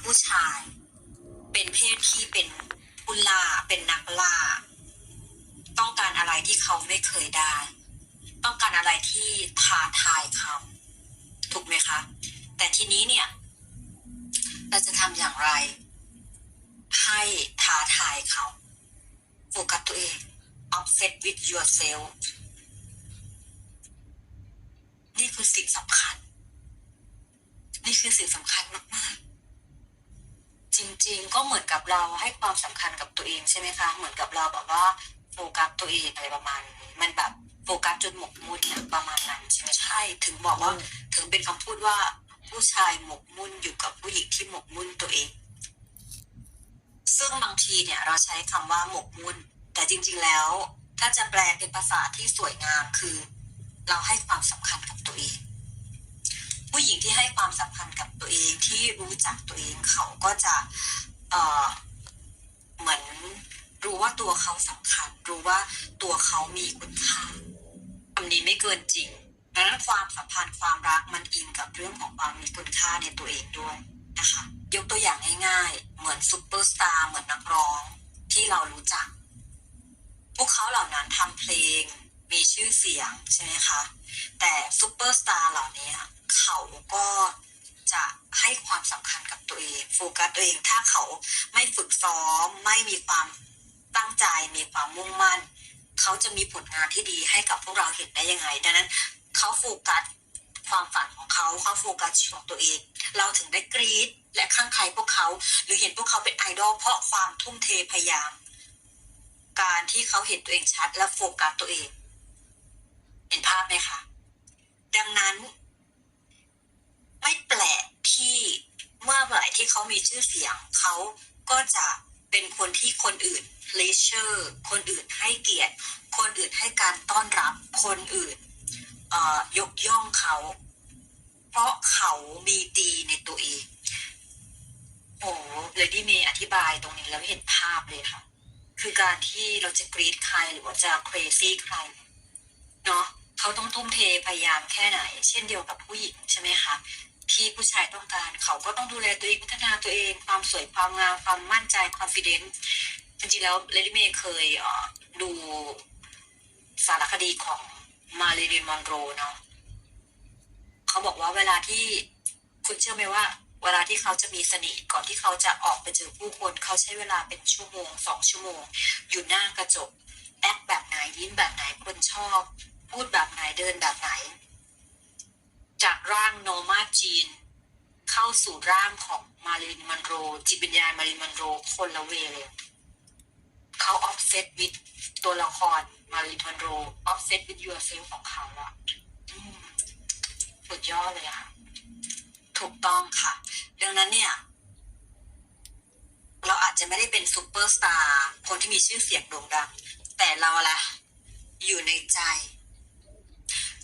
ผู้ชาย เป็นเพศที่เป็นผู้ล่าเป็นนักล่า ต้องการอะไรที่เขาไม่เคยได้ ต้องการอะไรที่ท้าทายเขาถูกไหมคะ แต่ทีนี้เนี่ย เราจะทำอย่างไร ให้ท้าทายเขาโฟกัสตัวเอง obsess with yourself นี่คือสิ่งสำคัญ นี่คือสิ่งสำคัญมาก จริง ๆ ก็เหมือนกับเราให้ความสำคัญกับตัวเองใช่ไหมคะ เหมือนกับเราแบบว่าโฟกัสตัวเองอะไรประมาณนี้มันแบบโฟกัสจนหมกมุ่นนะประมาณนั้นใช่ไหมใช่ ถึงบอกว่าถึงเป็นคำพูดว่าผู้ชายหมกมุ่นอยู่กับผู้หญิงที่หมกมุ่นตัวเอง ซึ่งบางทีเนี่ยเราใช้คำว่าหมกมุ่น แต่จริง ๆแล้ว ถ้าจะแปลเป็นภาษาที่สวยงามคือ เราให้ความสำคัญกับ ก็จะเอ่อเหมือนรู้ว่าตัวเขาสำคัญ รู้ว่าตัวเขามีคุณค่าคำนี้ไม่เกินจริงดังนั้นความสัมพันธ์ความรักมันอิงกับเรื่องของความมีคุณค่าในตัวเองด้วยนะคะยกตัวอย่างง่ายๆ เหมือนซูเปอร์สตาร์เหมือนนักร้องที่เรารู้จัก พวกเขาเหล่านั้นทำเพลง มีชื่อเสียงใช่ไหมคะ แต่ซูเปอร์สตาร์เหล่านี้เขาก็ จะให้ความสำคัญกับตัวเองโฟกัสตัวเองถ้าเขาไม่ฝึกซ้อมไม่มีความตั้งใจมีความมุ่งมั่น เขาจะมีผลงานที่ดีให้กับพวกเราเห็นได้ยังไง ดังนั้นเขาโฟกัสความฝันของเขาเขาโฟกัสชีวิตของตัวเอง เราถึงได้กรี๊ดและข้างใครพวกเขา หรือเห็นพวกเขาเป็นไอดอลเพราะความทุ่มเทพยายาม การที่เขาเห็นตัวเองชัดและโฟกัสตัวเอง เห็นภาพไหมคะดังนั้น ไม่แปลก เขามีชื่อเสียง เขาก็จะเป็นคนที่คนอื่นเลเชอร์คนอื่นให้เกียรติ คนอื่นให้การต้อนรับ คนอื่นยกย่องเขา เพราะเขามีดีในตัวเอง โอ้เลยดี้เมย์อธิบายตรงนี้แล้วเห็นภาพเลยค่ะ คือการที่เราจะกรีดใครหรือว่าจะ crazy ใคร เนาะเขาต้องทุ่มเทพยายามแค่ไหน เช่นเดียวกับผู้หญิงใช่ไหมคะ ที่ผู้ชายต้องการ เขาก็ต้องดูแลตัวเองพัฒนาตัวเอง ความสวยความงามความมั่นใจ confidence จริงๆแล้วเลดี้เมย์เคยดูสารคดีของมาริลีนมอนโรเนาะเขาบอกว่าเวลาที่คุณเชื่อไหมว่าเวลาที่เขาจะมีเสน่ห์ก่อนที่เขาจะออกไปเจอผู้คนเขาใช้เวลาเป็นชั่วโมงสองชั่วโมง อยู่หน้ากระจกแอคแบบไหนยิ้มแบบไหนคนชอบ พูดแบบไหนเดินแบบไหน ร่างโนมาจีน เข้าสู่ร่างของมาริลมันโร จิตวิญญาณมาริลมันโรคนละเวเลยเขาออฟเซตวิดตัวละครมาริลมันโรออฟเซตวิดยูเซลของเขาอะสุดยอดเลยค่ะ ถูกต้องค่ะ ดังนั้นเนี่ย เราอาจจะไม่ได้เป็นซูเปอร์สตาร์คนที่มีชื่อเสียงโด่งดัง แต่เราละอยู่ในใจ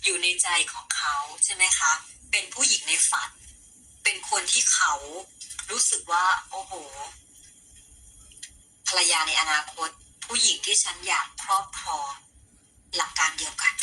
อยู่ในใจของเขาใช่ไหมคะ เป็นผู้หญิงในฝัน เป็นคนที่เขารู้สึกว่า โอ้โห ภรรยาในอนาคต ผู้หญิงที่ฉันอยากครอบครองหลักการเดียวกัน